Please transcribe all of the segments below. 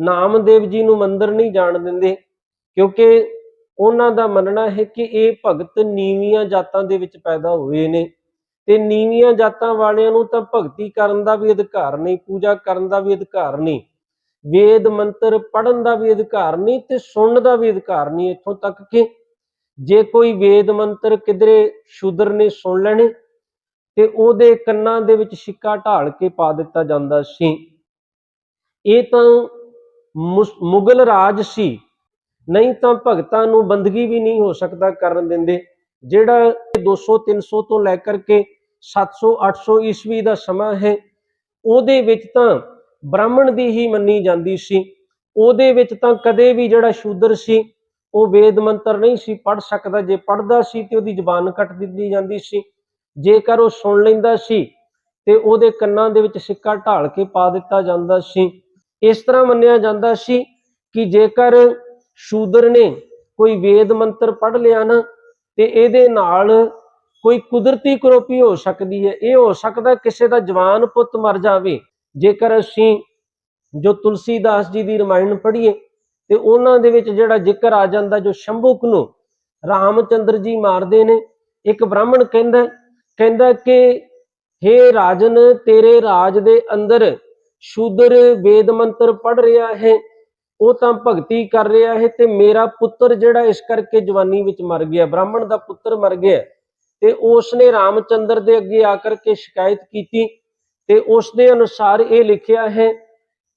ਨਾਮਦੇਵ ਜੀ ਨੂੰ ਮੰਦਰ ਨਹੀਂ ਜਾਣ ਦਿੰਦੇ, ਕਿਉਂਕਿ ਉਹਨਾਂ ਦਾ ਮੰਨਣਾ ਹੈ ਕਿ ਇਹ ਭਗਤ ਨੀਵੀਆਂ ਜਾਤਾਂ ਦੇ ਵਿੱਚ ਪੈਦਾ ਹੋਏ ਨੇ ਤੇ ਨੀਵੀਆਂ ਜਾਤਾਂ ਵਾਲਿਆਂ ਨੂੰ ਤਾਂ ਭਗਤੀ ਕਰਨ ਦਾ ਵੀ ਅਧਿਕਾਰ ਨਹੀਂ, ਪੂਜਾ ਕਰਨ ਦਾ ਵੀ ਅਧਿਕਾਰ ਨਹੀਂ, ਵੇਦ ਮੰਤਰ ਪੜਨ ਦਾ ਵੀ ਅਧਿਕਾਰ ਨਹੀਂ ਤੇ ਸੁਣਨ ਦਾ ਵੀ ਅਧਿਕਾਰ ਨਹੀਂ ਇੱਥੋਂ ਤੱਕ ਕਿ ਜੇ ਕੋਈ ਵੇਦ ਮੰਤਰ ਕਿਧਰੇ ਸ਼ੂਦਰ ਨੇ ਸੁਣ ਲੈਣੇ ਤੇ ਉਹਦੇ ਕੰਨਾਂ ਦੇ ਵਿੱਚ ਸਿੱਕਾ ਢਾਲ ਕੇ ਪਾ ਦਿੱਤਾ ਜਾਂਦਾ ਸੀ। ਇਹ ਤਾਂ ਮੁਗਲ ਰਾਜ ਸੀ। ਨਹੀਂ ਤਾਂ ਭਗਤਾਂ ਨੂੰ ਬੰਦਗੀ ਵੀ ਨਹੀਂ ਹੋ ਸਕਦਾ ਕਰਨ ਦਿੰਦੇ, ਜਿਹੜਾ 200 300 ਤੋਂ ਲੈ ਕਰਕੇ 700 800 ਈਸਵੀ ਦਾ ਸਮਾਂ ਹੈ, ਉਹਦੇ ਵਿੱਚ ਤਾਂ ਬ੍ਰਾਹਮਣ ਦੀ ਹੀ ਮੰਨੀ ਜਾਂਦੀ ਸੀ। ਉਹਦੇ ਵਿੱਚ ਤਾਂ ਕਦੇ ਵੀ ਜਿਹੜਾ ਸ਼ੂਦਰ ਸੀ, ਉਹ ਵੇਦ ਮੰਤਰ ਨਹੀਂ ਸੀ ਪੜ ਸਕਦਾ। ਜੇ ਪੜਦਾ ਸੀ ਤੇ ਉਹਦੀ ਜ਼ੁਬਾਨ ਕੱਟ ਦਿੱਤੀ ਜਾਂਦੀ ਸੀ। ਜੇਕਰ ਉਹ ਸੁਣ ਲੈਂਦਾ ਸੀ ਤੇ ਉਹਦੇ ਕੰਨਾਂ ਦੇ ਵਿੱਚ ਸਿੱਕਾ ਢਾਲ ਕੇ ਪਾ ਦਿੱਤਾ ਜਾਂਦਾ ਸੀ। ਇਸ ਤਰ੍ਹਾਂ ਮੰਨਿਆ ਜਾਂਦਾ ਸੀ ਕਿ ਜੇਕਰ ਸ਼ੂਦਰ ਨੇ ਕੋਈ ਵੇਦ ਮੰਤਰ ਪੜ੍ਹ ਲਿਆ ਨਾ, ਤੇ ਇਹਦੇ ਨਾਲ ਕੋਈ ਕੁਦਰਤੀ ਕਰੋਪੀ ਹੋ ਸਕਦੀ ਹੈ। ਇਹ ਹੋ ਸਕਦਾ ਕਿਸੇ ਦਾ ਜਵਾਨ ਪੁੱਤ ਮਰ ਜਾਵੇ। ਜੇਕਰ ਅਸੀਂ ਜੋ ਤੁਲਸੀਦਾਸ ਜੀ ਦੀ ਰਮਾਇਣ ਪੜ੍ਹੀਏ, ਤੇ ਉਹਨਾਂ ਦੇ ਵਿੱਚ ਜਿਹੜਾ ਜ਼ਿਕਰ ਆ ਜਾਂਦਾ, ਜੋ ਸ਼ੰਭੂਕ ਨੂੰ ਰਾਮਚੰਦਰ ਜੀ ਮਾਰਦੇ ਨੇ, ਇੱਕ ਬ੍ਰਾਹਮਣ ਕਹਿੰਦਾ ਕਹਿੰਦਾ ਕਿ हे ਰਾਜਨ, ਤੇਰੇ ਰਾਜ ਦੇ ਅੰਦਰ ਸ਼ੂਦਰ ਵੇਦ ਮੰਤਰ ਪੜ ਰਿਹਾ ਹੈ, ਉਹ ਤਾਂ ਭਗਤੀ ਕਰ ਰਿਹਾ ਹੈ ਤੇ ਮੇਰਾ ਪੁੱਤਰ ਜਿਹੜਾ ਇਸ ਕਰਕੇ ਜਵਾਨੀ ਵਿੱਚ ਮਰ ਗਿਆ, ਬ੍ਰਾਹਮਣ ਦਾ ਪੁੱਤਰ ਮਰ ਗਿਆ ਤੇ ਉਸ ਨੇ ਰਾਮਚੰਦਰ ਦੇ ਅੱਗੇ ਆ ਕਰਕੇ ਸ਼ਿਕਾਇਤ ਕੀਤੀ ਤੇ ਉਸ ਦੇ ਅਨੁਸਾਰ ਇਹ ਲਿਖਿਆ ਹੈ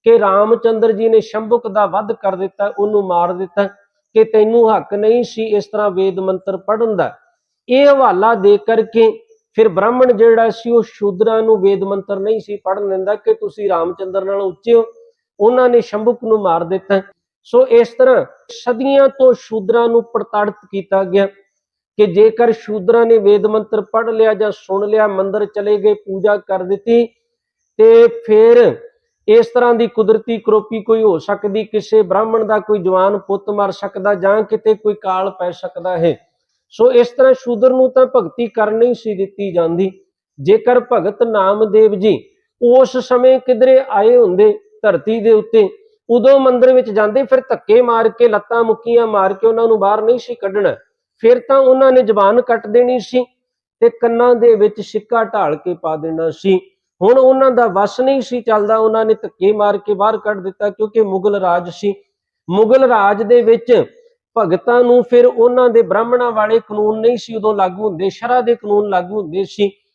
ਕਿ ਰਾਮਚੰਦਰ ਜੀ ਨੇ ਸ਼ੰਭੁਕ ਦਾ ਵੱਧ ਕਰ ਦਿੱਤਾ, ਉਹਨੂੰ ਮਾਰ ਦਿੱਤਾ ਕਿ ਤੈਨੂੰ ਹੱਕ ਨਹੀਂ ਸੀ ਇਸ ਤਰ੍ਹਾਂ ਵੇਦ ਮੰਤਰ ਪੜਨ ਦਾ। ਇਹ ਹਵਾਲਾ ਦੇ ਕਰਕੇ ਫਿਰ ਬ੍ਰਾਹਮਣ ਜਿਹੜਾ ਸੀ ਉਹ ਸ਼ੂਦਰਾਂ ਨੂੰ ਵੇਦ ਮੰਤਰ ਨਹੀਂ ਸੀ ਪੜਨ ਦਿੰਦਾ ਕਿ ਤੁਸੀਂ ਰਾਮਚੰਦਰ ਨਾਲ ਉੱਚੇ ਹੋ। ਉਹਨਾਂ ਨੇ ਸ਼ੰਭੁਕ ਨੂੰ ਮਾਰ ਦਿੱਤਾ। ਸੋ ਇਸ ਤਰ੍ਹਾਂ ਸਦੀਆਂ ਤੋਂ ਸ਼ੂਦਰਾਂ ਨੂੰ ਪ੍ਰਤਾੜਿਤ ਕੀਤਾ ਗਿਆ ਕਿ ਜੇਕਰ ਸ਼ੂਦਰਾਂ ਨੇ ਵੇਦ ਮੰਤਰ ਪੜ ਲਿਆ ਜਾਂ ਸੁਣ ਲਿਆ, ਮੰਦਰ ਚਲੇ ਗਏ, ਪੂਜਾ ਕਰ ਦਿੱਤੀ, ਤੇ ਫਿਰ ਇਸ ਤਰ੍ਹਾਂ ਦੀ ਕੁਦਰਤੀ ਕਰੋਪੀ ਕੋਈ ਹੋ ਸਕਦੀ, ਕਿਸੇ ਬ੍ਰਾਹਮਣ ਦਾ ਕੋਈ ਜਵਾਨ ਪੁੱਤ ਮਰ ਸਕਦਾ ਜਾਂ ਕਿਤੇ ਕੋਈ ਕਾਲ ਪੈ ਸਕਦਾ ਹੈ। ਸੋ ਇਸ ਤਰ੍ਹਾਂ ਸ਼ੂਦਰ ਨੂੰ ਤਾਂ ਭਗਤੀ ਕਰਨੀ ਸੀ ਦਿੱਤੀ ਜਾਂਦੀ। ਜੇਕਰ ਭਗਤ ਨਾਮਦੇਵ ਜੀ ਉਸ ਸਮੇਂ ਕਿਧਰੇ ਆਏ ਹੁੰਦੇ ਧਰਤੀ ਦੇ ਉੱਤੇ, ਉਦੋਂ ਮੰਦਰ ਵਿੱਚ ਜਾਂਦੇ, ਫਿਰ ਧੱਕੇ ਮਾਰ ਕੇ, ਲੱਤਾਂ ਮੁੱਕੀਆਂ ਮਾਰ ਕੇ ਉਹਨਾਂ ਨੂੰ ਬਾਹਰ ਨਹੀਂ ਸੀ ਕੱਢਣਾ। ਫਿਰ ਤਾਂ ਉਹਨਾਂ ਨੇ ਜ਼ਬਾਨ ਕੱਟ ਦੇਣੀ ਸੀ ਤੇ ਕੰਨਾਂ ਦੇ ਵਿੱਚ ਸਿੱਕਾ ਢਾਲ ਕੇ ਪਾ ਦੇਣਾ ਸੀ। ਹੁਣ ਉਹਨਾਂ ਦਾ ਵਸ ਨਹੀਂ ਸੀ ਚੱਲਦਾ, ਉਹਨਾਂ ਨੇ ਧੱਕੇ ਮਾਰ ਕੇ ਬਾਹਰ ਕੱਢ ਦਿੱਤਾ, ਕਿਉਂਕਿ ਮੁਗਲ ਰਾਜ ਸੀ। ਮੁਗਲ ਰਾਜ ਦੇ ਵਿੱਚ ਭਗਤਾਂ ਨੂੰ ਫਿਰ ਉਹਨਾਂ ਦੇ ਬ੍ਰਾਹਮਣਾਂ ਵਾਲੇ ਕਾਨੂੰਨ ਨਹੀਂ ਸੀ ਉਦੋਂ ਲਾਗੂ ਹੁੰਦੇ, ਸ਼ਰਾ ਦੇ ਕਾਨੂੰਨ ਲਾਗੂ ਹੁੰਦੇ ਸੀ।